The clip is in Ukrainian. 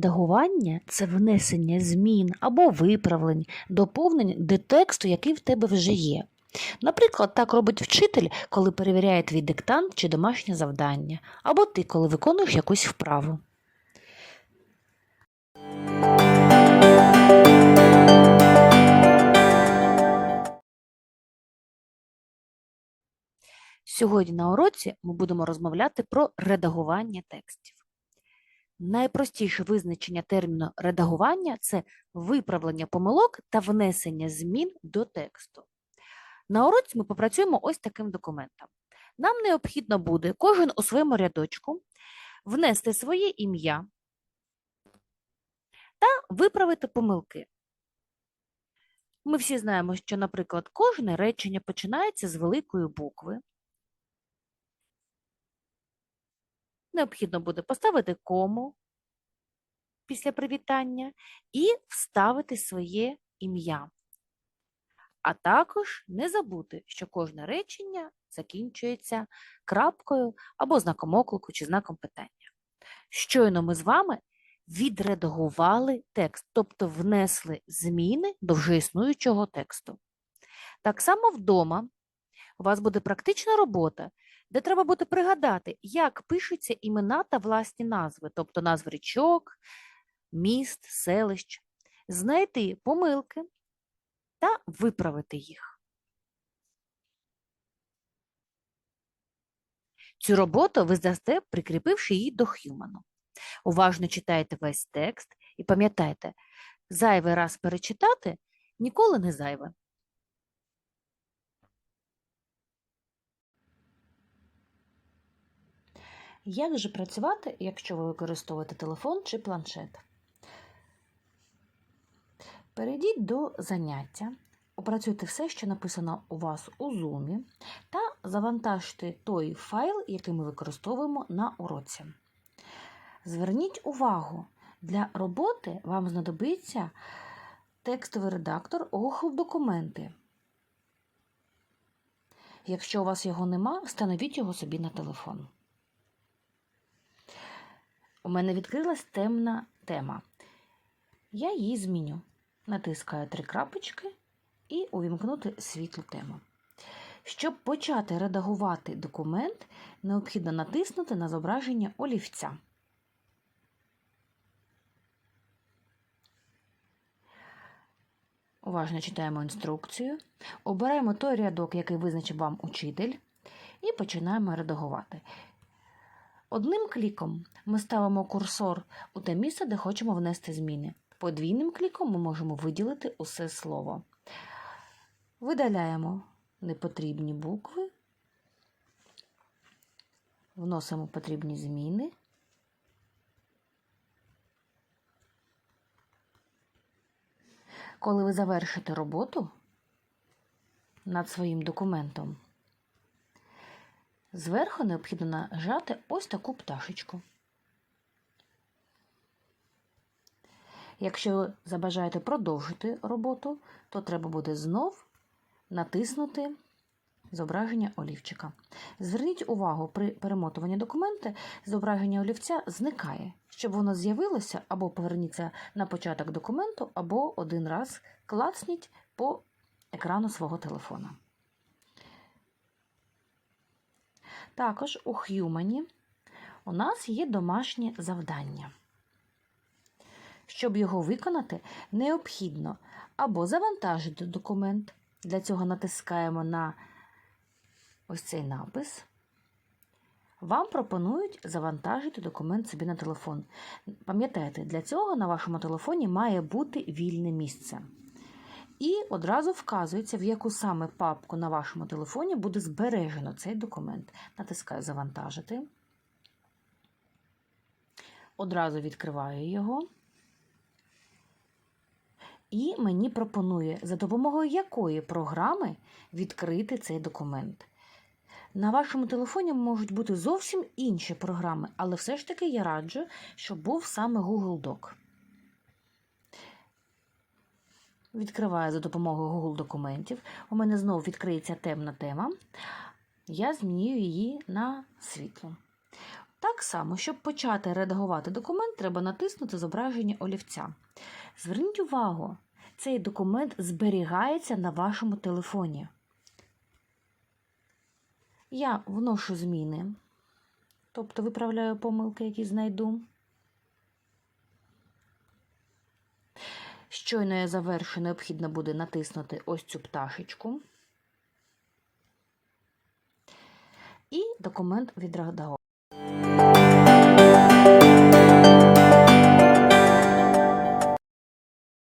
Редагування це внесення змін або виправлень, доповнень до тексту, який в тебе вже є. Наприклад, так робить вчитель, коли перевіряє твій диктант чи домашнє завдання, або ти, коли виконуєш якусь вправу. Сьогодні на уроці ми будемо розмовляти про редагування текстів. Найпростіше визначення терміну редагування це виправлення помилок та внесення змін до тексту. На уроці ми попрацюємо ось таким документом. Нам необхідно буде кожен у своєму рядочку внести своє ім'я та виправити помилки. Ми всі знаємо, що, наприклад, кожне речення починається з великої букви. Необхідно буде поставити кому після привітання і вставити своє ім'я. А також не забути, що кожне речення закінчується крапкою або знаком оклику чи знаком питання. Щойно ми з вами відредагували текст, тобто внесли зміни до вже існуючого тексту. Так само вдома у вас буде практична робота, де треба буде пригадати, як пишуться імена та власні назви, тобто назви річок, міст, селищ, знайти помилки та виправити їх. Цю роботу ви здасте, прикріпивши її до Х'юману. Уважно читайте весь текст і пам'ятайте, зайвий раз перечитати ніколи не зайве. Як же працювати, якщо ви використовуєте телефон чи планшет? Перейдіть до заняття, опрацюйте все, що написано у вас у Zoom, та завантажте той файл, який ми використовуємо на уроці. Зверніть увагу, для роботи вам знадобиться текстовий редактор Google документи. Якщо у вас його нема, встановіть його собі на телефон. У мене відкрилась темна тема. Я її зміню. Натискаю три крапочки і увімкнути світлу тему. Щоб почати редагувати документ, необхідно натиснути на зображення олівця. Уважно читаємо інструкцію, обираємо той рядок, який визначив вам учитель, і починаємо редагувати. Одним кліком ми ставимо курсор у те місце, де хочемо внести зміни. Подвійним кліком ми можемо виділити усе слово. Видаляємо непотрібні букви, вносимо потрібні зміни. Коли ви завершите роботу над своїм документом, Зверху необхідно нажати ось таку пташечку. Якщо забажаєте продовжити роботу, то треба буде знов натиснути зображення олівчика. Зверніть увагу, при перемотуванні документа зображення олівця зникає. Щоб воно з'явилося, або поверніться на початок документу, або один раз клацніть по екрану свого телефона. Також у Х'юмані у нас є домашнє завдання. Щоб його виконати, необхідно або завантажити документ. Для цього натискаємо на ось цей напис. Вам пропонують завантажити документ собі на телефон. Пам'ятайте, для цього на вашому телефоні має бути вільне місце. І одразу вказується, в яку саме папку на вашому телефоні буде збережено цей документ. Натискаю Завантажити. Одразу відкриваю його. І мені пропонує, за допомогою якої програми відкрити цей документ. На вашому телефоні можуть бути зовсім інші програми, але все ж таки я раджу, щоб був саме Google Doc. Відкриваю за допомогою Google документів. У мене знову відкриється темна тема. Я змінюю її на світло. Так само, щоб почати редагувати документ, треба натиснути зображення олівця. Зверніть увагу, цей документ зберігається на вашому телефоні. Я вношу зміни, тобто виправляю помилки, які знайду. Щойно я завершу, необхідно буде натиснути ось цю пташечку. І документ відредагований.